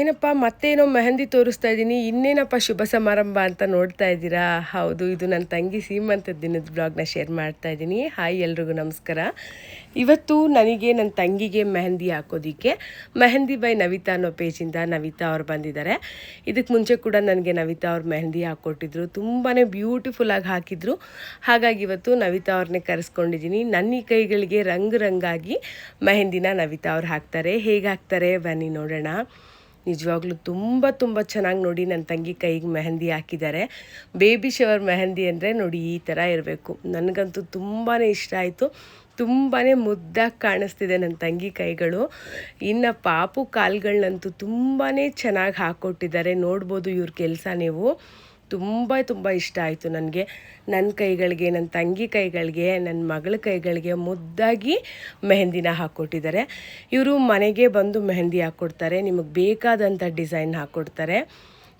ಏನಪ್ಪ, ಮತ್ತೇನೋ ಮೆಹಂದಿ ತೋರಿಸ್ತಾ ಇದ್ದೀನಿ, ಇನ್ನೇನಪ್ಪ ಶುಭ ಸಮಾರಂಭ ಅಂತ ನೋಡ್ತಾ ಇದ್ದೀರಾ? ಹೌದು, ಇದು ನನ್ನ ತಂಗಿ ಸೀಮಂತ ದಿನದ ಬ್ಲಾಗ್ನ ಶೇರ್ ಮಾಡ್ತಾ ಇದ್ದೀನಿ. ಹಾಯ್ ಎಲ್ರಿಗೂ ನಮಸ್ಕಾರ. ಇವತ್ತು ನನಗೆ ನನ್ನ ತಂಗಿಗೆ ಮೆಹಂದಿ ಹಾಕೋದಿಕ್ಕೆ, ಮೆಹಂದಿ ಬೈ ನವಿತಾ ಅನ್ನೋ ಪೇಜಿಂದ ನವಿತಾ ಅವ್ರು ಬಂದಿದ್ದಾರೆ. ಇದಕ್ಕೆ ಮುಂಚೆ ಕೂಡ ನನಗೆ ನವಿತಾ ಅವ್ರು ಮೆಹಂದಿ ಹಾಕ್ಕೊಟ್ಟಿದ್ರು ತುಂಬಾ ಬ್ಯೂಟಿಫುಲ್ಲಾಗಿ ಹಾಕಿದ್ರು. ಹಾಗಾಗಿ ಇವತ್ತು ನವಿತಾ ಅವ್ರನ್ನೇ ಕರೆಸ್ಕೊಂಡಿದ್ದೀನಿ. ನನ್ನ ಈ ಕೈಗಳಿಗೆ ರಂಗು ರಂಗಾಗಿ ಮೆಹಂದಿನ ನವಿತಾ ಅವ್ರು ಹಾಕ್ತಾರೆ. ಹೇಗೆ ಹಾಕ್ತಾರೆ ಬನ್ನಿ ನೋಡೋಣ. ನಿಜವಾಗ್ಲೂ ತುಂಬ ತುಂಬ ಚೆನ್ನಾಗಿ ನೋಡಿ ನನ್ನ ತಂಗಿ ಕೈಗೆ ಮೆಹಂದಿ ಹಾಕಿದ್ದಾರೆ. ಬೇಬಿ ಶವರ್ ಮೆಹಂದಿ ಅಂದರೆ ನೋಡಿ ಈ ಥರ ಇರಬೇಕು. ನನಗಂತೂ ತುಂಬಾ ಇಷ್ಟ ಆಯಿತು. ತುಂಬಾ ಮುದ್ದಾಗಿ ಕಾಣಿಸ್ತಿದೆ ನನ್ನ ತಂಗಿ ಕೈಗಳು. ಇನ್ನು ಪಾಪು ಕಾಲ್ಗಳನ್ನಂತೂ ತುಂಬಾ ಚೆನ್ನಾಗಿ ಹಾಕ್ಕೊಟ್ಟಿದ್ದಾರೆ ನೋಡ್ಬೋದು ಇವ್ರ ಕೆಲಸ ನೀವು. ತುಂಬ ತುಂಬ ಇಷ್ಟ ಆಯಿತು ನನಗೆ. ನನ್ನ ಕೈಗಳಿಗೆ ನನ್ನ ತಂಗಿ ಕೈಗಳಿಗೆ ನನ್ನ ಮಗಳ ಕೈಗಳಿಗೆ ಮುದ್ದಾಗಿ ಮೆಹಂದಿನ ಹಾಕ್ಕೊಟ್ಟಿದ್ದಾರೆ ಇವರು ಮನೆಗೆ ಬಂದು ಮೆಹಂದಿ ಹಾಕ್ಕೊಡ್ತಾರೆ ನಿಮಗೆ ಬೇಕಾದಂಥ ಡಿಸೈನ್ ಹಾಕ್ಕೊಡ್ತಾರೆ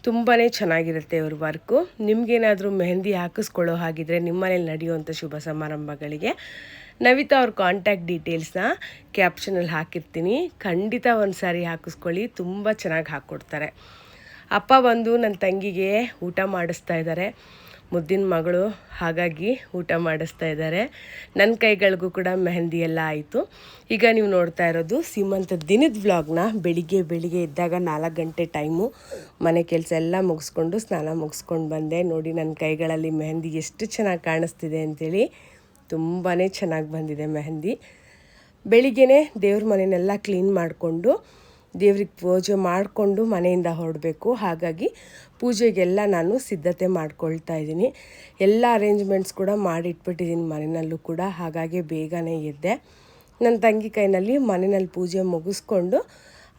ತುಂಬಾ ಚೆನ್ನಾಗಿರುತ್ತೆ ಇವ್ರ ವರ್ಕು. ನಿಮಗೇನಾದರೂ ಮೆಹಂದಿ ಹಾಕಿಸ್ಕೊಳ್ಳೋ ಹಾಗಿದ್ರೆ ನಿಮ್ಮ ಮನೇಲಿ ನಡೆಯುವಂಥ ಶುಭ ಸಮಾರಂಭಗಳಿಗೆ ನವಿತಾ ಅವ್ರ ಕಾಂಟ್ಯಾಕ್ಟ್ ಡೀಟೇಲ್ಸ್ನ ಕ್ಯಾಪ್ಷನಲ್ಲಿ ಹಾಕಿರ್ತೀನಿ. ಖಂಡಿತ ಒಂದು ಸಾರಿ ಹಾಕಿಸ್ಕೊಳ್ಳಿ, ತುಂಬ ಚೆನ್ನಾಗಿ ಹಾಕ್ಕೊಡ್ತಾರೆ ಅಪ್ಪ ಬಂದು ನನ್ನ ತಂಗಿಗೆ ಊಟ ಮಾಡಿಸ್ತಾ ಇದ್ದಾರೆ. ಮುದ್ದಿನ ಮಗಳು ಹಾಗಾಗಿ ಊಟ ಮಾಡಿಸ್ತಾ ಇದ್ದಾರೆ. ನನ್ನ ಕೈಗಳಿಗೂ ಕೂಡ ಮೆಹಂದಿ ಎಲ್ಲ ಆಯಿತು. ಈಗ ನೀವು ನೋಡ್ತಾ ಇರೋದು ಸೀಮಂತ ದಿನದ ವ್ಲಾಗ್ನ ಬೆಳಿಗ್ಗೆ ಬೆಳಿಗ್ಗೆ ಇದ್ದಾಗ ನಾಲ್ಕು ಗಂಟೆ ಟೈಮು ಮನೆ ಕೆಲಸ ಎಲ್ಲ ಮುಗಿಸ್ಕೊಂಡು ಸ್ನಾನ ಮುಗಿಸ್ಕೊಂಡು ಬಂದೆ. ನೋಡಿ ನನ್ನ ಕೈಗಳಲ್ಲಿ ಮೆಹಂದಿ ಎಷ್ಟು ಚೆನ್ನಾಗಿ ಕಾಣಿಸ್ತಿದೆ ಅಂಥೇಳಿ ತುಂಬಾ ಚೆನ್ನಾಗಿ ಬಂದಿದೆ ಮೆಹಂದಿ. ಬೆಳಿಗ್ಗೆನೇ ದೇವ್ರ ಮನೆಯನ್ನೆಲ್ಲ ಕ್ಲೀನ್ ಮಾಡಿಕೊಂಡು ದೇವ್ರಿಗೆ ಪೂಜೆ ಮಾಡಿಕೊಂಡು ಮನೆಯಿಂದ ಹೊರಡಬೇಕು. ಹಾಗಾಗಿ ಪೂಜೆಗೆಲ್ಲ ನಾನು ಸಿದ್ಧತೆ ಮಾಡ್ಕೊಳ್ತಾ ಇದ್ದೀನಿ. ಎಲ್ಲ ಅರೇಂಜ್ಮೆಂಟ್ಸ್ ಕೂಡ ಮಾಡಿಟ್ಬಿಟ್ಟಿದ್ದೀನಿ ಮನೆಯಲ್ಲೂ ಕೂಡ. ಹಾಗಾಗಿ ಬೇಗನೆ ಎದ್ದೆ. ನನ್ನ ತಂಗಿ ಕೈನಲ್ಲಿ ಮನೆಯಲ್ಲಿ ಪೂಜೆ ಮುಗಿಸ್ಕೊಂಡು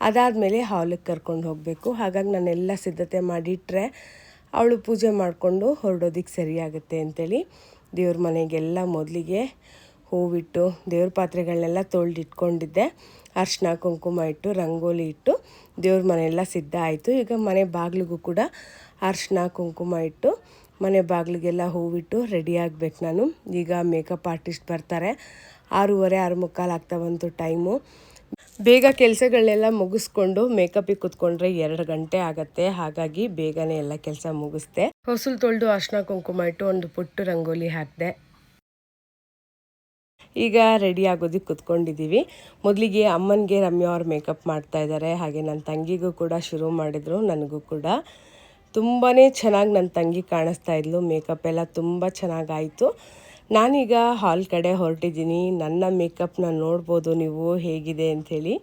ಅದಾದಮೇಲೆ ಹಾಲಿಗೆ ಕರ್ಕೊಂಡು ಹೋಗಬೇಕು. ಹಾಗಾಗಿ ನಾನೆಲ್ಲ ಸಿದ್ಧತೆ ಮಾಡಿಟ್ಟರೆ ಅವಳು ಪೂಜೆ ಮಾಡಿಕೊಂಡು ಹೊರಡೋದಕ್ಕೆ ಸರಿಯಾಗುತ್ತೆ ಅಂಥೇಳಿ ದೇವ್ರ ಮನೆಗೆಲ್ಲ ಮೊದಲಿಗೆ ಹೂವಿಟ್ಟು ದೇವ್ರ ಪಾತ್ರೆಗಳನ್ನೆಲ್ಲ ತೊಳೆದಿಟ್ಕೊಂಡಿದ್ದೆ. ಅರ್ಶಿನ, ಕುಂಕುಮ ಇಟ್ಟು, ರಂಗೋಲಿ ಇಟ್ಟು ದೇವ್ರ ಮನೆಯೆಲ್ಲ ಸಿದ್ಧ ಆಯಿತು. ಈಗ ಮನೆ ಬಾಗಿಲಿಗೂ ಕೂಡ ಅರ್ಶಿನ, ಕುಂಕುಮ ಇಟ್ಟು ಮನೆ ಬಾಗಿಲಿಗೆಲ್ಲ ಹೂವಿಟ್ಟು ರೆಡಿ ಆಗಬೇಕು ನಾನು. ಈಗ ಮೇಕಪ್ ಆರ್ಟಿಸ್ಟ್ ಬರ್ತಾರೆ. ಆರೂವರೆ, ಆರು ಮುಕ್ಕಾಲು ಆಗ್ತಾ ಬಂತು ಟೈಮು ಬೇಗ ಕೆಲಸಗಳನ್ನೆಲ್ಲ ಮುಗಿಸ್ಕೊಂಡು ಮೇಕಪ್ಪಿಗೆ ಕುತ್ಕೊಂಡ್ರೆ ಎರಡು ಗಂಟೆ ಆಗತ್ತೆ. ಹಾಗಾಗಿ ಬೇಗನೆ ಎಲ್ಲ ಕೆಲಸ ಮುಗಿಸ್ದೆ. ಹೊಸಲು ತೊಳೆದು ಅರ್ಶಿನ, ಕುಂಕುಮ ಇಟ್ಟು ಒಂದು ಪುಟ್ಟು ರಂಗೋಲಿ ಹಾಕಿದೆ. ಈಗ ರೆಡಿ ಆಗೋದಕ್ಕೆ ಕುತ್ಕೊಂಡಿದ್ದೀವಿ ಮೊದಲಿಗೆ ಅಮ್ಮನಿಗೆ ರಮ್ಯಾ ಅವ್ರು ಮೇಕಪ್ ಮಾಡ್ತಾ ಇದ್ದಾರೆ ಹಾಗೆ ನನ್ನ ತಂಗಿಗೂ ಕೂಡ ಶುರು ಮಾಡಿದರು, ನನಗೂ ಕೂಡ. ತುಂಬಾ ಚೆನ್ನಾಗಿ ನನ್ನ ತಂಗಿ ಕಾಣಿಸ್ತಾ ಇದ್ಲು. ಮೇಕಪ್ ಎಲ್ಲ ತುಂಬ ಚೆನ್ನಾಗಾಯಿತು ನಾನೀಗ ಹಾಲ್ ಕಡೆ ಹೊರಟಿದ್ದೀನಿ. ನನ್ನ ಮೇಕಪ್ನ ನೋಡ್ಬೋದು ನೀವು, ಹೇಗಿದೆ ಅಂಥೇಳಿ.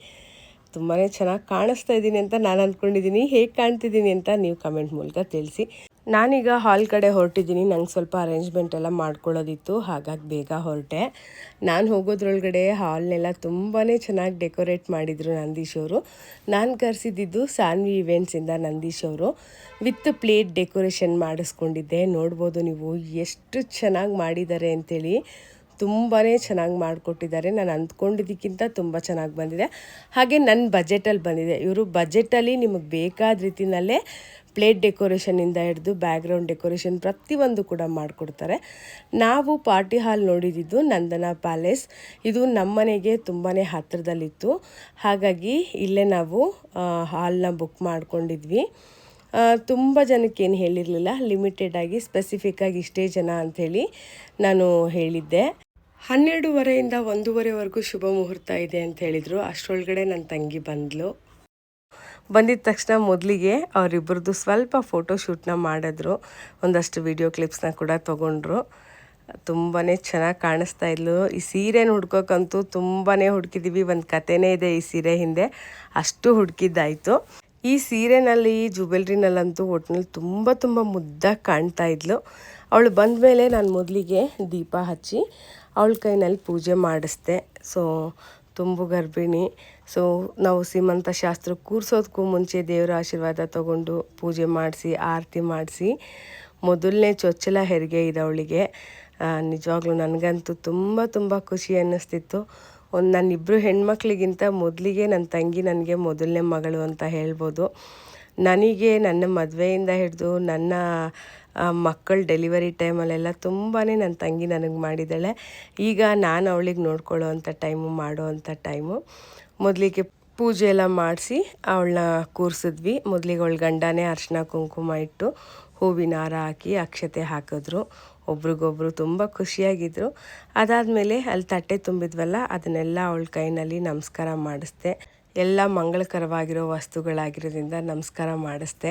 ತುಂಬಾ ಚೆನ್ನಾಗಿ ಕಾಣಿಸ್ತಾ ಇದ್ದೀನಿ ಅಂತ ನಾನು ಅಂದ್ಕೊಂಡಿದ್ದೀನಿ ಹೇಗೆ ಕಾಣ್ತಿದ್ದೀನಿ ಅಂತ ನೀವು ಕಮೆಂಟ್ ಮೂಲಕ ತಿಳಿಸಿ. ನಾನೀಗ ಹಾಲ್ ಕಡೆ ಹೊರಟಿದ್ದೀನಿ. ನಂಗೆ ಸ್ವಲ್ಪ ಅರೇಂಜ್ಮೆಂಟ್ ಎಲ್ಲ ಮಾಡ್ಕೊಳ್ಳೋದಿತ್ತು. ಹಾಗಾಗಿ ಬೇಗ ಹೊರಟೆ. ನಾನು ಹೋಗೋದ್ರೊಳಗಡೆ ಹಾಲ್ನೆಲ್ಲ ತುಂಬಾ ಚೆನ್ನಾಗಿ ಡೆಕೋರೇಟ್ ಮಾಡಿದರು ನಂದೀಶ್ ಅವರು. ನಾನು ಕರೆಸಿದ್ದು ಸಾನ್ವಿ ಇವೆಂಟ್ಸಿಂದ ನಂದೀಶ್ ಅವರು. ವಿತ್ ಪ್ಲೇಟ್ ಡೆಕೋರೇಷನ್ ಮಾಡಿಸ್ಕೊಂಡಿದ್ದೆ. ನೋಡ್ಬೋದು ನೀವು ಎಷ್ಟು ಚೆನ್ನಾಗಿ ಮಾಡಿದ್ದಾರೆ ಅಂತೇಳಿ. ತುಂಬಾ ಚೆನ್ನಾಗಿ ಮಾಡಿಕೊಟ್ಟಿದ್ದಾರೆ. ನಾನು ಅಂದ್ಕೊಂಡಿದ್ದಕ್ಕಿಂತ ತುಂಬ ಚೆನ್ನಾಗಿ ಬಂದಿದೆ. ಹಾಗೆ ನನ್ನ ಬಜೆಟಲ್ಲಿ ಬಂದಿದೆ. ಇವರು ಬಜೆಟಲ್ಲಿ ನಿಮಗೆ ಬೇಕಾದ ರೀತಿಯಲ್ಲೇ ಪ್ಲೇಟ್ ಡೆಕೋರೇಷನಿಂದ ಹಿಡಿದು ಬ್ಯಾಕ್ಗ್ರೌಂಡ್ ಡೆಕೋರೇಷನ್ ಪ್ರತಿಯೊಂದು ಕೂಡ ಮಾಡಿಕೊಡ್ತಾರೆ. ನಾವು ಪಾರ್ಟಿ ಹಾಲ್ ನೋಡಿದ್ದು ನಂದನ ಪ್ಯಾಲೇಸ್. ಇದು ನಮ್ಮನೆಗೆ ತುಂಬಾ ಹತ್ತಿರದಲ್ಲಿತ್ತು ಹಾಗಾಗಿ ಇಲ್ಲೇ ನಾವು ಹಾಲ್ನ ಬುಕ್ ಮಾಡ್ಕೊಂಡಿದ್ವಿ. ತುಂಬ ಜನಕ್ಕೆ ಏನು ಹೇಳಿರಲಿಲ್ಲ. ಸ್ಪೆಸಿಫಿಕ್ ಆಗಿ ಇಷ್ಟೇ ಜನ ಅಂಥೇಳಿ ನಾನು ಹೇಳಿದ್ದೆ. ಹನ್ನೆರಡೂವರೆಯಿಂದ ಒಂದೂವರೆವರೆಗೂ ಶುಭ ಮುಹೂರ್ತ ಇದೆ ಅಂತ ಹೇಳಿದರು ಅಷ್ಟರೊಳಗಡೆ ನನ್ನ ತಂಗಿ ಬಂದಳು ಬಂದಿದ ತಕ್ಷಣ ಮೊದಲಿಗೆ ಅವರಿಬ್ಬರದ್ದು ಸ್ವಲ್ಪ ಫೋಟೋ ಫೋಟೋಶೂಟ್ನ ಮಾಡಿದ್ರು. ಒಂದಷ್ಟು ವಿಡಿಯೋ ಕ್ಲಿಪ್ಸ್ನ ಕೂಡ ತೊಗೊಂಡ್ರು. ತುಂಬಾ ಚೆನ್ನಾಗಿ ಕಾಣಿಸ್ತಾ ಇದ್ಲು. ಈ ಸೀರೆನ ಹುಡ್ಕೋಕ್ಕಂತೂ ತುಂಬಾ ಹುಡುಕಿದ್ದೀವಿ ಒಂದು ಕತೆನೇ ಇದೆ ಈ ಸೀರೆ ಹಿಂದೆ. ಅಷ್ಟು ಹುಡುಕಿದ್ದಾಯಿತು. ಈ ಸೀರೆನಲ್ಲಿ, ಜುವೆಲ್ರಿನಲ್ಲಂತೂ ಒಟ್ಟಿನಲ್ಲಿ ತುಂಬ ತುಂಬ ಮುದ್ದಾಗಿ ಕಾಣ್ತಾ ಇದ್ಲು. ಅವಳು ಬಂದ ಮೇಲೆ ನಾನು ಮೊದಲಿಗೆ ದೀಪ ಹಚ್ಚಿ, ಅವಳ ಕೈನಲ್ಲಿ ಪೂಜೆ ಮಾಡಿಸ್ದೆ. ಸೊ ತುಂಬು ಗರ್ಭಿಣಿ. ಸೊ ನಾವು ಸೀಮಂತ ಶಾಸ್ತ್ರ ಕೂರಿಸೋದಕ್ಕೂ ಮುಂಚೆ ದೇವರ ಆಶೀರ್ವಾದ ತಗೊಂಡು ಪೂಜೆ ಮಾಡಿಸಿ, ಆರತಿ ಮಾಡಿಸಿ. ಮೊದಲನೇ ಚೊಚ್ಚಲ ಹೆರಿಗೆ ಇದೆ ನಿಜವಾಗ್ಲೂ ನನಗಂತೂ ತುಂಬ ತುಂಬ ಖುಷಿ ಅನ್ನಿಸ್ತಿತ್ತು. ಒಂದು ನನ್ನಿಬ್ಬರು ಹೆಣ್ಮಕ್ಳಿಗಿಂತ ಮೊದಲಿಗೆ ನನ್ನ ತಂಗಿ ನನಗೆ ಮೊದಲನೇ ಮಗಳು ಅಂತ ಹೇಳ್ಬೋದು. ನನಗೆ ನನ್ನ ಮದುವೆಯಿಂದ ಹಿಡಿದು ನನ್ನ ಮಕ್ಕಳ ಡೆಲಿವರಿ ಟೈಮಲ್ಲೆಲ್ಲ ತುಂಬಾ ನನ್ನ ತಂಗಿ ನನಗೆ ಮಾಡಿದ್ದಾಳೆ. ಈಗ ನಾನು ಅವಳಿಗೆ ನೋಡ್ಕೊಳ್ಳೋ ಅಂಥ ಟೈಮು ಮಾಡೋ ಅಂಥ ಟೈಮು ಮೊದಲಿಗೆ ಪೂಜೆ ಎಲ್ಲ ಮಾಡಿಸಿ ಅವಳನ್ನ ಕೂರಿಸಿದ್ವಿ. ಮೊದಲಿಗೆ ಅವಳ ಗಂಡನೇ ಅರ್ಶಿನ ಕುಂಕುಮ ಇಟ್ಟು ಹೂವಿನ ಹಾರ ಹಾಕಿ ಅಕ್ಷತೆ ಹಾಕಿದ್ರು. ಒಬ್ರಿಗೊಬ್ರು ತುಂಬ ಖುಷಿಯಾಗಿದ್ದರು ಅದಾದಮೇಲೆ ಅಲ್ಲಿ ತಟ್ಟೆ ತುಂಬಿದ್ವಲ್ಲ, ಅದನ್ನೆಲ್ಲ ಅವಳ ಕೈನಲ್ಲಿ ನಮಸ್ಕಾರ ಮಾಡಿಸ್ದೆ. ಎಲ್ಲ ಮಂಗಳಕರವಾಗಿರೋ ವಸ್ತುಗಳಾಗಿರೋದ್ರಿಂದ ನಮಸ್ಕಾರ ಮಾಡಿಸ್ದೆ.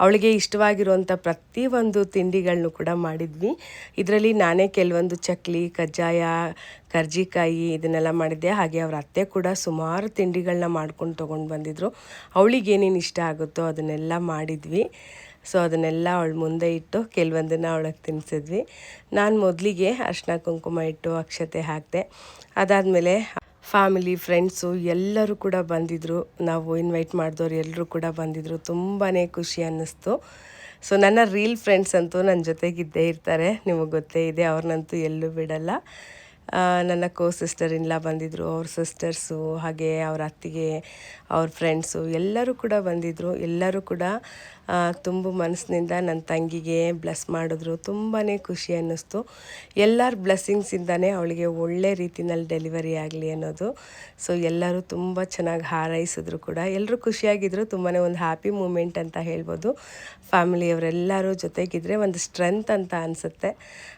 ಅವಳಿಗೆ ಇಷ್ಟವಾಗಿರುವಂಥ ಪ್ರತಿಯೊಂದು ತಿಂಡಿಗಳನ್ನೂ ಕೂಡ ಮಾಡಿದ್ವಿ. ಇದರಲ್ಲಿ ನಾನೇ ಕೆಲವೊಂದು ಚಕ್ಲಿ, ಕಜ್ಜಾಯ, ಕರ್ಜಿಕಾಯಿ ಇದನ್ನೆಲ್ಲ ಮಾಡಿದ್ದೆ. ಹಾಗೆ ಅವ್ರ ಅತ್ತೆ ಕೂಡ ಸುಮಾರು ತಿಂಡಿಗಳನ್ನ ಮಾಡ್ಕೊಂಡು ತೊಗೊಂಡು ಬಂದಿದ್ರು. ಅವಳಿಗೇನೇನು ಇಷ್ಟ ಆಗುತ್ತೋ ಅದನ್ನೆಲ್ಲ ಮಾಡಿದ್ವಿ. ಸೊ, ಅದನ್ನೆಲ್ಲ ಅವಳು ಮುಂದೆ ಇಟ್ಟು ಕೆಲವೊಂದನ್ನು ಅವಳಿಗೆ ತಿನ್ನಿಸಿದ್ವಿ ನಾನು ಮೊದಲಿಗೆ ಅರ್ಶಿನ ಕುಂಕುಮ ಇಟ್ಟು ಅಕ್ಷತೆ ಹಾಕಿದೆ. ಅದಾದಮೇಲೆ ಫ್ಯಾಮಿಲಿ ಫ್ರೆಂಡ್ಸು ಎಲ್ಲರೂ ಕೂಡ ಬಂದಿದ್ದರು ನಾವು ಇನ್ವೈಟ್ ಮಾಡಿದವ್ರು ಎಲ್ಲರೂ ಕೂಡ ಬಂದಿದ್ದರು ತುಂಬಾ ಖುಷಿ ಅನ್ನಿಸ್ತು. ಸೊ ನನ್ನ ರೀಲ್ ಫ್ರೆಂಡ್ಸ್ ಅಂತೂ ನನ್ನ ಜೊತೆಗಿದ್ದೇ ಇರ್ತಾರೆ. ನಿಮಗೆ ಗೊತ್ತೇ ಇದೆ, ಅವ್ರನ್ನಂತೂ ಎಲ್ಲೂ ಬಿಡಲ್ಲ. ನನ್ನ ಕೋ ಸಿಸ್ಟರ್ ಇಲ್ಲ ಬಂದಿದ್ದರು ಅವ್ರ ಸಿಸ್ಟರ್ಸು ಹಾಗೆ ಅವ್ರ ಅತ್ತಿಗೆ, ಅವ್ರ ಫ್ರೆಂಡ್ಸು ಎಲ್ಲರೂ ಕೂಡ ಬಂದಿದ್ದರು ಎಲ್ಲರೂ ಕೂಡ ತುಂಬ ಮನಸ್ಸಿನಿಂದ ನನ್ನ ತಂಗಿಗೆ ಬ್ಲೆಸ್ ಮಾಡಿದ್ರು. ತುಂಬಾ ಖುಷಿ ಅನ್ನಿಸ್ತು. ಎಲ್ಲರ ಬ್ಲೆಸ್ಸಿಂಗ್ಸಿಂದನೇ ಅವಳಿಗೆ ಒಳ್ಳೆ ರೀತಿನಲ್ಲಿ ಡೆಲಿವರಿ ಆಗಲಿ ಅನ್ನೋದು. ಸೊ ಎಲ್ಲರೂ ತುಂಬ ಚೆನ್ನಾಗಿ ಹಾರೈಸಿದ್ರು ಕೂಡ. ಎಲ್ಲರೂ ಖುಷಿಯಾಗಿದ್ದರು ತುಂಬಾ ಒಂದು ಹ್ಯಾಪಿ ಮೂಮೆಂಟ್ ಅಂತ ಹೇಳ್ಬೋದು. ಫ್ಯಾಮಿಲಿಯವರೆಲ್ಲರೂ ಜೊತೆಗಿದ್ರೆ ಒಂದು ಸ್ಟ್ರೆಂತ್ ಅಂತ ಅನಿಸುತ್ತೆ.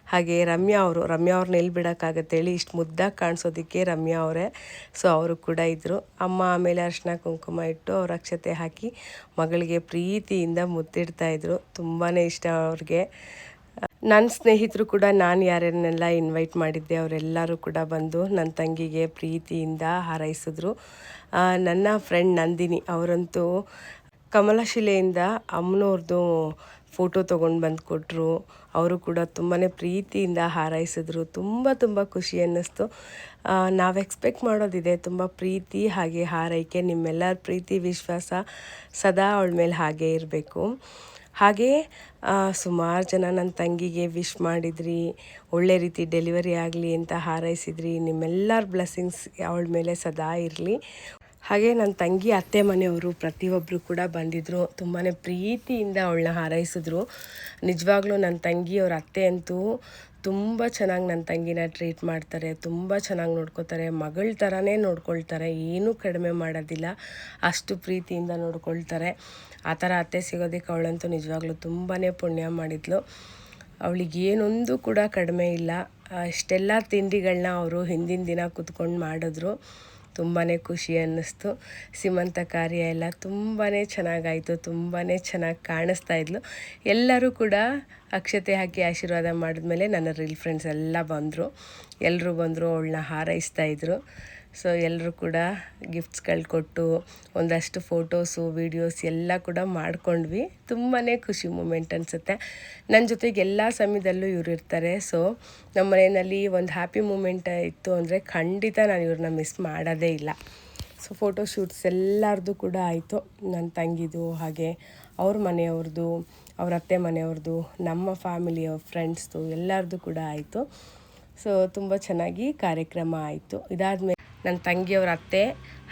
ಹಾಗೆ ರಮ್ಯಾ ಅವರು, ರಮ್ಯಾ ಅವ್ರನ್ನ ಎಲ್ಲಿ ಬಿಡೋಕ್ಕಾಗತ್ತೇಳಿ ಇಷ್ಟು ಮುದ್ದಾಗಿ ಕಾಣಿಸೋದಕ್ಕೆ ರಮ್ಯಾ ಅವರೇ. ಸೊ ಅವರು ಕೂಡ ಇದ್ದರು ಅಮ್ಮ ಆಮೇಲೆ ಅರ್ಶಿನ ಕುಂಕುಮ ಇಟ್ಟು ಅವ್ರ ಅಕ್ಷತೆ ಹಾಕಿ ಮಗಳಿಗೆ ಪ್ರೀತಿಯಿಂದ ಮುತ್ತಿಡ್ತಾ ಇದ್ರು. ತುಂಬಾ ಇಷ್ಟ ಅವ್ರಿಗೆ. ನನ್ನ ಸ್ನೇಹಿತರು ಕೂಡ ನಾನು ಯಾರನ್ನೆಲ್ಲ ಇನ್ವೈಟ್ ಮಾಡಿದ್ದೆ ಅವರೆಲ್ಲರೂ ಕೂಡ ಬಂದು ನನ್ನ ತಂಗಿಗೆ ಪ್ರೀತಿಯಿಂದ ಹಾರೈಸಿದ್ರು. ನನ್ನ ಫ್ರೆಂಡ್ ನಂದಿನಿ ಅವರಂತೂ ಕಮಲಶಿಲೆಯಿಂದ ಅಮ್ಮನವ್ರದ್ದು ಫೋಟೋ ತೊಗೊಂಡು ಬಂದು ಕೊಟ್ಟರು ಅವರು ಕೂಡ ತುಂಬಾ ಪ್ರೀತಿಯಿಂದ ಹಾರೈಸಿದ್ರು. ತುಂಬ ತುಂಬ ಖುಷಿ ಅನ್ನಿಸ್ತು. ನಾವು ಎಕ್ಸ್ಪೆಕ್ಟ್ ಮಾಡೋದಿದೆ ತುಂಬ ಪ್ರೀತಿ ಹಾಗೆ ಹಾರೈಕೆ, ನಿಮ್ಮೆಲ್ಲರ ಪ್ರೀತಿ, ವಿಶ್ವಾಸ ಸದಾ ಅವಳ ಮೇಲೆ ಹಾಗೆ ಇರಬೇಕು. ಹಾಗೆ ಸುಮಾರು ಜನ ನನ್ನ ತಂಗಿಗೆ ವಿಶ್ ಮಾಡಿದ್ರಿ, ಒಳ್ಳೆ ರೀತಿ ಡೆಲಿವರಿ ಆಗಲಿ ಅಂತ ಹಾರೈಸಿದ್ರಿ, ನಿಮ್ಮೆಲ್ಲರ ಬ್ಲೆಸ್ಸಿಂಗ್ಸ್ ಅವಳ ಮೇಲೆ ಸದಾ ಇರಲಿ. ಹಾಗೆ ನನ್ನ ತಂಗಿ, ಅತ್ತೆ ಮನೆಯವರು ಪ್ರತಿಯೊಬ್ಬರು ಕೂಡ ಬಂದಿದ್ದರು ತುಂಬಾ ಪ್ರೀತಿಯಿಂದ ಅವಳನ್ನ ಹಾರೈಸಿದ್ರು. ನಿಜವಾಗ್ಲೂ ನನ್ನ ತಂಗಿ ಅವ್ರ ಅತ್ತೆ ಅಂತೂ ತುಂಬ ಚೆನ್ನಾಗಿ ನನ್ನ ತಂಗಿನ ಟ್ರೀಟ್ ಮಾಡ್ತಾರೆ. ತುಂಬ ಚೆನ್ನಾಗಿ ನೋಡ್ಕೋತಾರೆ. ಮಗಳ ಥರನೇ ನೋಡ್ಕೊಳ್ತಾರೆ. ಏನೂ ಕಡಿಮೆ ಮಾಡೋದಿಲ್ಲ. ಅಷ್ಟು ಪ್ರೀತಿಯಿಂದ ನೋಡ್ಕೊಳ್ತಾರೆ. ಆ ಥರ ಅತ್ತೆ ಸಿಗೋದಕ್ಕೆ ಅವಳಂತೂ ನಿಜವಾಗ್ಲೂ ತುಂಬಾ ಪುಣ್ಯ ಮಾಡಿದ್ಲು. ಅವಳಿಗೆ ಏನೊಂದು ಕೂಡ ಕಡಿಮೆ ಇಲ್ಲ. ಇಷ್ಟೆಲ್ಲ ತಿಂಡಿಗಳನ್ನ ಅವರು ಹಿಂದಿನ ದಿನ ಕೂತ್ಕೊಂಡು ಮಾಡಿದ್ರು. ತುಂಬಾ ಖುಷಿ ಅನ್ನಿಸ್ತು. ಸೀಮಂತ ಕಾರ್ಯ ಎಲ್ಲ ತುಂಬಾ ಚೆನ್ನಾಗಾಯಿತು ತುಂಬಾ ಚೆನ್ನಾಗಿ ಕಾಣಿಸ್ತಾ ಇದ್ಲು. ಎಲ್ಲರೂ ಕೂಡ ಅಕ್ಷತೆ ಹಾಕಿ ಆಶೀರ್ವಾದ ಮಾಡಿದ್ಮೇಲೆ ನನ್ನ ರೀಲ್ ಫ್ರೆಂಡ್ಸ್ ಎಲ್ಲ ಬಂದರು. ಎಲ್ಲರೂ ಬಂದರು, ಅವಳನ್ನ ಹಾರೈಸ್ತಾ ಇದ್ರು. ಸೊ ಎಲ್ಲರೂ ಕೂಡ ಗಿಫ್ಟ್ಸ್ಗಳು ಕೊಟ್ಟು ಒಂದಷ್ಟು ಫೋಟೋಸು, ವೀಡಿಯೋಸ್ ಎಲ್ಲ ಕೂಡ ಮಾಡ್ಕೊಂಡ್ವಿ. ತುಂಬಾ ಖುಷಿ ಮೂಮೆಂಟ್ ಅನಿಸುತ್ತೆ. ನನ್ನ ಜೊತೆಗೆ ಎಲ್ಲ ಸಮಯದಲ್ಲೂ ಇವರು ಇರ್ತಾರೆ. ಸೊ ನಮ್ಮ ಮನೆಯಲ್ಲಿ ಒಂದು ಹ್ಯಾಪಿ ಮೂಮೆಂಟ್ ಇತ್ತು ಅಂದರೆ ಖಂಡಿತ ನಾನು ಇವ್ರನ್ನ ಮಿಸ್ ಮಾಡೋದೇ ಇಲ್ಲ. ಸೊ ಫೋಟೋ ಶೂಟ್ಸ್ ಎಲ್ಲರದು ಕೂಡ ಆಯಿತು. ನನ್ನ ತಂಗಿದು, ಹಾಗೆ ಅವ್ರ ಮನೆಯವ್ರದ್ದು ಅವ್ರ ಅತ್ತೆ ಮನೆಯವ್ರದ್ದು ನಮ್ಮ ಫ್ಯಾಮಿಲಿಯ ಫ್ರೆಂಡ್ಸ್ದು ಎಲ್ಲರದ್ದು ಕೂಡ ಆಯಿತು. ಸೊ ತುಂಬ ಚೆನ್ನಾಗಿ ಕಾರ್ಯಕ್ರಮ ಆಯಿತು. ಇದಾದಮೇಲೆ ನನ್ನ ತಂಗಿಯವ್ರ ಅತ್ತೆ,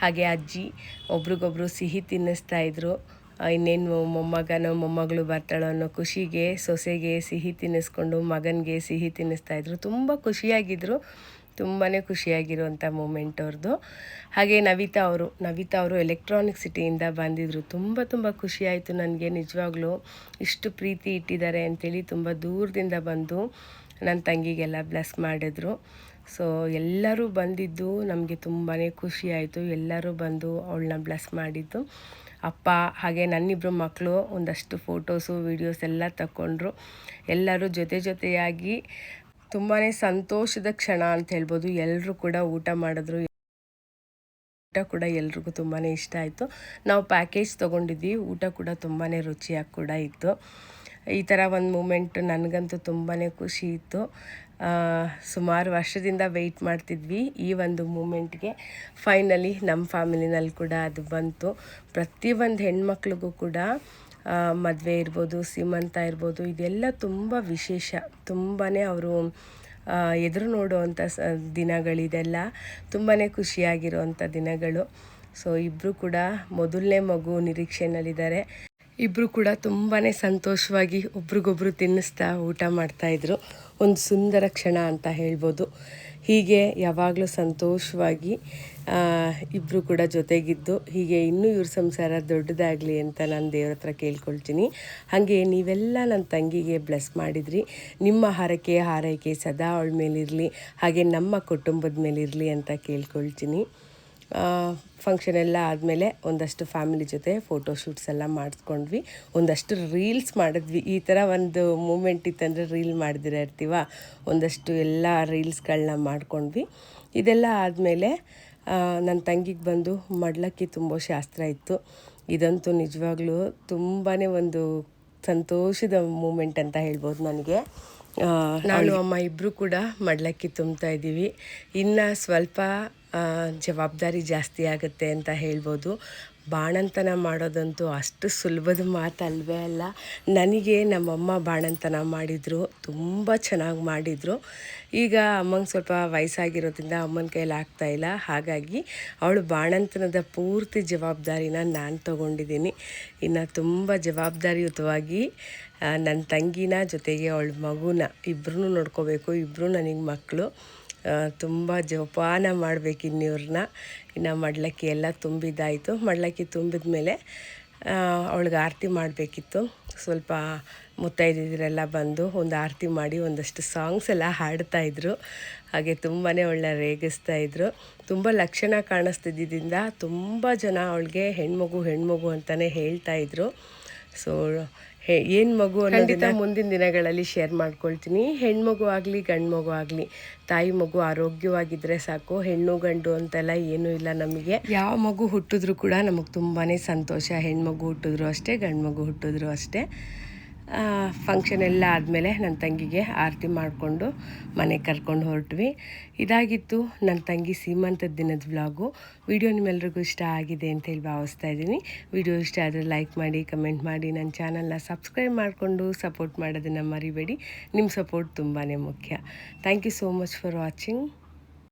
ಹಾಗೆ ಅಜ್ಜಿ, ಒಬ್ರಿಗೊಬ್ರು ಸಿಹಿ ತಿನ್ನಿಸ್ತಾ ಇದ್ರು. ಇನ್ನೇನು ಮೊಮ್ಮಗನೋ, ಮೊಮ್ಮಗಳು ಬರ್ತಾಳೋ ಅನ್ನೋ ಖುಷಿಗೆ, ಸೊಸೆಗೆ ಸಿಹಿ ತಿನ್ನಿಸ್ಕೊಂಡು, ಮಗನಿಗೆ ಸಿಹಿ ತಿನ್ನಿಸ್ತಾ ಇದ್ರು. ತುಂಬ ಖುಷಿಯಾಗಿದ್ದರು ತುಂಬಾ ಖುಷಿಯಾಗಿರುವಂಥ ಮೂಮೆಂಟ್ ಅವ್ರದ್ದು ಹಾಗೆ ನವಿತಾ ಅವರು ನವಿತಾ ಅವರು ಎಲೆಕ್ಟ್ರಾನಿಕ್ ಸಿಟಿಯಿಂದ ಬಂದಿದ್ದರು ತುಂಬ ತುಂಬ ಖುಷಿಯಾಯಿತು ನನಗೆ ನಿಜವಾಗ್ಲೂ. ಇಷ್ಟು ಪ್ರೀತಿ ಇಟ್ಟಿದ್ದಾರೆ ಅಂತೇಳಿ ತುಂಬ ದೂರದಿಂದ ಬಂದು ನನ್ನ ತಂಗಿಗೆಲ್ಲ ಬ್ಲೆಸ್ ಮಾಡಿದ್ರು. ಸೊ ಎಲ್ಲರೂ ಬಂದಿದ್ದು ನಮಗೆ ತುಂಬಾ ಖುಷಿಯಾಯಿತು ಎಲ್ಲರೂ ಬಂದು ಅವಳನ್ನ ಬ್ಲೆಸ್ ಮಾಡಿದ್ದು. ಅಪ್ಪ ಹಾಗೆ ನನ್ನಿಬ್ಬರು ಮಕ್ಕಳು ಒಂದಷ್ಟು ಫೋಟೋಸು ವೀಡಿಯೋಸ್ ಎಲ್ಲ ತಗೊಂಡ್ರು ಎಲ್ಲರೂ ಜೊತೆ ಜೊತೆಯಾಗಿ ತುಂಬಾ ಸಂತೋಷದ ಕ್ಷಣ ಅಂತ ಹೇಳ್ಬೋದು. ಎಲ್ಲರೂ ಕೂಡ ಊಟ ಮಾಡಿದ್ರು. ಊಟ ಕೂಡ ಎಲ್ರಿಗೂ ತುಂಬಾ ಇಷ್ಟ ಆಯಿತು. ನಾವು ಪ್ಯಾಕೇಜ್ ತೊಗೊಂಡಿದ್ವಿ. ಊಟ ಕೂಡ ತುಂಬಾ ರುಚಿಯಾಗಿ ಕೂಡ ಇತ್ತು. ಈ ಥರ ಒಂದು ಮೂಮೆಂಟ್ ನನಗಂತೂ ತುಂಬಾ ಖುಷಿ ಇತ್ತು. ಸುಮಾರು ವರ್ಷದಿಂದ ವೆಯ್ಟ್ ಮಾಡ್ತಿದ್ವಿ ಈ ಒಂದು ಮೂಮೆಂಟ್ಗೆ. ಫೈನಲಿ ನಮ್ಮ ಫ್ಯಾಮಿಲಿನಲ್ಲಿ ಕೂಡ ಅದು ಬಂತು. ಪ್ರತಿಯೊಂದು ಹೆಣ್ಮಕ್ಳಿಗೂ ಕೂಡ ಮದುವೆ ಇರ್ಬೋದು, ಸೀಮಂತ ಇರ್ಬೋದು, ಇದೆಲ್ಲ ತುಂಬ ವಿಶೇಷ. ತುಂಬಾ ಅವರು ಎದುರು ನೋಡುವಂಥ ಸ, ದಿನಗಳಿದೆಲ್ಲ ತುಂಬಾ ಖುಷಿಯಾಗಿರುವಂಥ ದಿನಗಳು. ಸೊ ಇಬ್ಬರು ಕೂಡ ಮೊದಲನೇ ಮಗು ನಿರೀಕ್ಷೆನಲ್ಲಿದ್ದಾರೆ. ಇಬ್ಬರು ಕೂಡ ತುಂಬಾ ಸಂತೋಷವಾಗಿ ಒಬ್ರಿಗೊಬ್ರು ತಿನ್ನಿಸ್ತಾ ಊಟ ಮಾಡ್ತಾಯಿದ್ರು ಒಂದು ಸುಂದರ ಕ್ಷಣ ಅಂತ ಹೇಳ್ಬೋದು. ಹೀಗೆ ಯಾವಾಗಲೂ ಸಂತೋಷವಾಗಿ ಇಬ್ಬರು ಕೂಡ ಜೊತೆಗಿದ್ದು, ಹೀಗೆ ಇನ್ನೂ ಇವ್ರ ಸಂಸಾರ ದೊಡ್ಡದಾಗಲಿ ಅಂತ ನಾನು ದೇವ್ರ ಹತ್ರ ಕೇಳ್ಕೊಳ್ತೀನಿ. ಹಾಗೆ ನೀವೆಲ್ಲ ನನ್ನ ತಂಗಿಗೆ ಬ್ಲೆಸ್ ಮಾಡಿದ್ರಿ. ನಿಮ್ಮ ಹರಕೆ, ಹಾರೈಕೆ ಸದಾ ಅವಳ ಮೇಲಿರಲಿ, ಹಾಗೆ ನಮ್ಮ ಕುಟುಂಬದ ಮೇಲಿರಲಿ ಅಂತ ಕೇಳ್ಕೊಳ್ತೀನಿ. ಫಂಕ್ಷನ್ ಎಲ್ಲ ಆದಮೇಲೆ ಒಂದಷ್ಟು ಫ್ಯಾಮಿಲಿ ಜೊತೆ ಫೋಟೋ ಶೂಟ್ಸ್ ಎಲ್ಲ ಮಾಡಿಸ್ಕೊಂಡ್ವಿ. ಒಂದಷ್ಟು ರೀಲ್ಸ್ ಮಾಡಿದ್ವಿ. ಈ ಥರ ಒಂದು ಮೂಮೆಂಟ್ ಇತ್ತಂದರೆ ರೀಲ್ ಮಾಡ್ದಿರ ಇರ್ತೀವ? ಒಂದಷ್ಟು ಎಲ್ಲ ರೀಲ್ಸ್ಗಳನ್ನ ಮಾಡ್ಕೊಂಡ್ವಿ. ಇದೆಲ್ಲ ಆದಮೇಲೆ ನನ್ನ ತಂಗಿಗೆ ಬಂದು ಮಡ್ಲಕ್ಕಿ ತುಂಬೋ ಶಾಸ್ತ್ರ ಇತ್ತು. ಇದಂತೂ ನಿಜವಾಗ್ಲೂ ತುಂಬಾ ಒಂದು ಸಂತೋಷದ ಮೂಮೆಂಟ್ ಅಂತ ಹೇಳ್ಬೋದು ನನಗೆ. ನಾನು ಅಮ್ಮ ಇಬ್ಬರು ಕೂಡ ಮಡ್ಲಕ್ಕಿ ತುಂಬ್ತಾ ಇದ್ದೀವಿ. ಇನ್ನು ಸ್ವಲ್ಪ ಜವಾಬ್ದಾರಿ ಜಾಸ್ತಿ ಆಗುತ್ತೆ ಅಂತ ಹೇಳ್ಬೋದು. ಬಾಣಂತನ ಮಾಡೋದಂತೂ ಅಷ್ಟು ಸುಲಭದ ಮಾತಲ್ವೇ ಅಲ್ಲ. ನನಗೆ ನಮ್ಮಮ್ಮ ಬಾಣಂತನ ಮಾಡಿದರು, ತುಂಬ ಚೆನ್ನಾಗಿ ಮಾಡಿದರು. ಈಗ ಅಮ್ಮಂಗೆ ಸ್ವಲ್ಪ ವಯಸ್ಸಾಗಿರೋದ್ರಿಂದ ಅಮ್ಮನ ಕೈಯಲ್ಲಿ ಇಲ್ಲ. ಹಾಗಾಗಿ ಅವಳು ಬಾಣಂತನದ ಪೂರ್ತಿ ಜವಾಬ್ದಾರಿನ ನಾನು ತಗೊಂಡಿದ್ದೀನಿ. ಇನ್ನು ತುಂಬ ಜವಾಬ್ದಾರಿಯುತವಾಗಿ ನನ್ನ ತಂಗಿನ ಜೊತೆಗೆ ಅವಳ ಮಗುನ ಇಬ್ಬರೂ ನೋಡ್ಕೋಬೇಕು ಇಬ್ಬರೂ ನನಗೆ ಮಕ್ಕಳು ತುಂಬ ಜೋಪಾನ ಮಾಡಬೇಕು ಇನ್ನಿವ್ರನ್ನ ಇನ್ನು ಮಡ್ಲಕ್ಕಿ ಎಲ್ಲ ತುಂಬಿದ್ದಾಯಿತು. ಮಡ್ಲಕ್ಕಿ ತುಂಬಿದ ಮೇಲೆ ಅವಳಿಗೆ ಆರತಿ ಮಾಡಬೇಕಿತ್ತು. ಸ್ವಲ್ಪ ಮುತ್ತೈದಿರೆಲ್ಲ ಬಂದು ಒಂದು ಆರತಿ ಮಾಡಿ ಒಂದಷ್ಟು ಸಾಂಗ್ಸ್ ಎಲ್ಲ ಹಾಡ್ತಾಯಿದ್ರು ಹಾಗೆ ತುಂಬಾ ಅವಳನ್ನ ರೇಗಿಸ್ತಾ ಇದ್ರು. ತುಂಬ ಲಕ್ಷಣ ಕಾಣಿಸ್ತಿದ್ದಿದ್ದರಿಂದ ತುಂಬ ಜನ ಅವಳಿಗೆ ಹೆಣ್ಮಗು ಹೆಣ್ಮಗು ಅಂತಲೇ ಹೇಳ್ತಾಯಿದ್ರು ಸೊ ಏನು ಮಗು ಖಂಡಿತ ಮುಂದಿನ ದಿನಗಳಲ್ಲಿ ಶೇರ್ ಮಾಡ್ಕೊಳ್ತೀನಿ. ಹೆಣ್ಮಗು ಆಗಲಿ ಗಂಡು ಮಗು ಆಗಲಿ ತಾಯಿ ಮಗು ಆರೋಗ್ಯವಾಗಿದ್ದರೆ ಸಾಕು. ಹೆಣ್ಣು ಗಂಡು ಅಂತೆಲ್ಲ ಏನೂ ಇಲ್ಲ ನಮಗೆ. ಯಾವ ಮಗು ಹುಟ್ಟಿದ್ರು ಕೂಡ ನಮಗೆ ತುಂಬಾ ಸಂತೋಷ. ಹೆಣ್ಮಗು ಹುಟ್ಟಿದ್ರು ಅಷ್ಟೇ ಗಂಡು ಮಗು ಹುಟ್ಟಿದ್ರು ಅಷ್ಟೇ. ಫಂಕ್ಷನ್ ಎಲ್ಲ ಆದಮೇಲೆ ನನ್ನ ತಂಗಿಗೆ ಆರತಿ ಮಾಡಿಕೊಂಡು ಮನೆಗೆ ಕರ್ಕೊಂಡು ಹೊರಟ್ವಿ. ಇದಾಗಿತ್ತು ನನ್ನ ತಂಗಿ ಸೀಮಂತದ ದಿನದ ವ್ಲಾಗು ವಿಡಿಯೋ ನಿಮ್ಮೆಲ್ರಿಗೂ ಇಷ್ಟ ಆಗಿದೆ ಅಂತ ಹೇಳಿ ಭಾವಿಸ್ತಾ ಇದ್ದೀನಿ. ವಿಡಿಯೋ ಇಷ್ಟ ಆದರೆ ಲೈಕ್ ಮಾಡಿ ಕಮೆಂಟ್ ಮಾಡಿ ನನ್ನ ಚಾನಲ್ನ ಸಬ್ಸ್ಕ್ರೈಬ್ ಮಾಡಿಕೊಂಡು ಸಪೋರ್ಟ್ ಮಾಡೋದನ್ನು ಮರಿಬೇಡಿ. ನಿಮ್ಮ ಸಪೋರ್ಟ್ ತುಂಬಾ ಮುಖ್ಯ. Thank you so much for watching